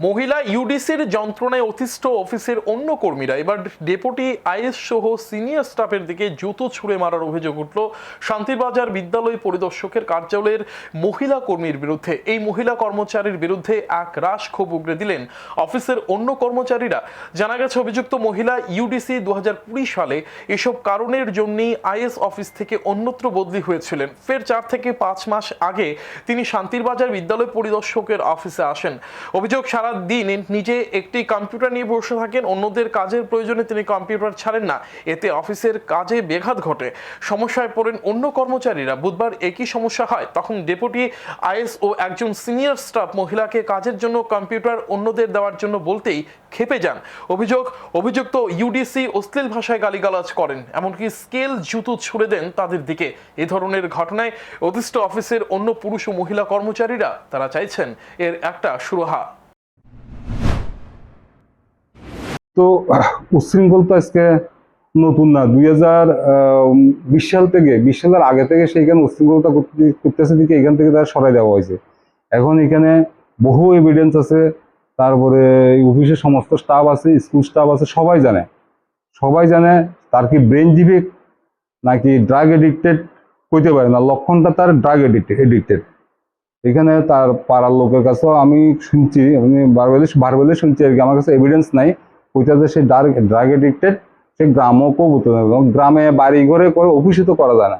মহিলা ইউডিসির যন্ত্রণায় অতিষ্ঠ অফিসের অন্য কর্মীরা। এবার ডেপুটি আইএস সহ সিনিয়র স্টাফের দিকে জুতো ছুঁড়ে মারার অভিযোগ উঠল শান্তিরবাজার বিদ্যালয় পরিদর্শকের কার্যালয়ের মহিলা কর্মীর বিরুদ্ধে। এই মহিলা কর্মচারীর বিরুদ্ধে এক রাশ ক্ষোভ উগড়ে দিলেন অফিসের অন্য কর্মচারীরা। জানা গেছে, অভিযুক্ত মহিলা ইউডিসি দু হাজার কুড়ি সালে এসব কারণের জন্যই আইএস অফিস থেকে অন্যত্র বদলি হয়েছিলেন। ফের চার থেকে পাঁচ মাস আগে তিনি শান্তিরবাজার বিদ্যালয় পরিদর্শকের অফিসে আসেন। অভিযোগ সারা দিন নিজে একটি কম্পিউটার নিয়ে বসে থাকেন, অন্যদের কাজের প্রয়োজনে তিনি কম্পিউটার ছাড়েন না। এতে অফিসের কাজে ব্যাঘাত ঘটে। সমস্যায় পড়েন অন্য কর্মচারীরা। বুধবার একই সমস্যা হয়। তখন ডেপুটি আইএস ও একজন সিনিয়র স্টাফ মহিলাকে কাজের জন্য কম্পিউটার অন্যদের দেওয়ার জন্য বলতেই খেপে যান। অভিযোগ, অভিযুক্ত ইউডিসি অশ্লীল ভাষায় গালিগালাজ করেন। এমনকি স্কেল জুতো ছুড়ে দেন তাদের দিকে। এ ধরনের ঘটনায় অধিষ্ঠ অফিসের অন্য পুরুষ ও মহিলা কর্মচারীরা তারা চাইছেন এর একটা সুরাহা। তো উচ্ছৃঙ্খল তো আজকে নতুন না। দুই হাজার বিশ সাল থেকে, বিশ সালের আগে থেকে সেইখানে উচ্ছৃঙ্খলতা করতে- করতেছে দিকে এখান থেকে তারা সরাই দেওয়া হয়েছে। এখন এখানে বহু এভিডেন্স আছে, তারপরে অফিসের সমস্ত স্টাফ আছে স্কুল স্টাফ আছে, সবাই জানে। সবাই জানে তার কি ব্রেন জিবিক নাকি ড্রাগ এডিক্টেড কইতে পারে না। লক্ষণটা তার ড্রাগ এডিক্টেড এখানে তার পাড়ার লোকের কাছেও আমি শুনছি, আমি বারবেলে বারবেলে শুনছি আর কি। আমার কাছে এভিডেন্স নাই। ওইটা সে ড্রাগ এডিক্টেড সে গ্রামও না। গ্রামে বাড়ি ঘরে করে অফিসে তো করা যায় না।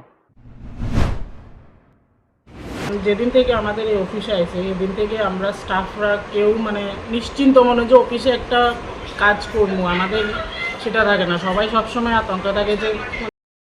যেদিন থেকে আমাদের এই অফিসে আছে এই দিন থেকে আমরা স্টাফরা কেউ মানে নিশ্চিন্ত মনে যে অফিসে একটা কাজ করব। আমাদের সেটা থাকে না। সবাই সবসময় আতঙ্ক থাকে যে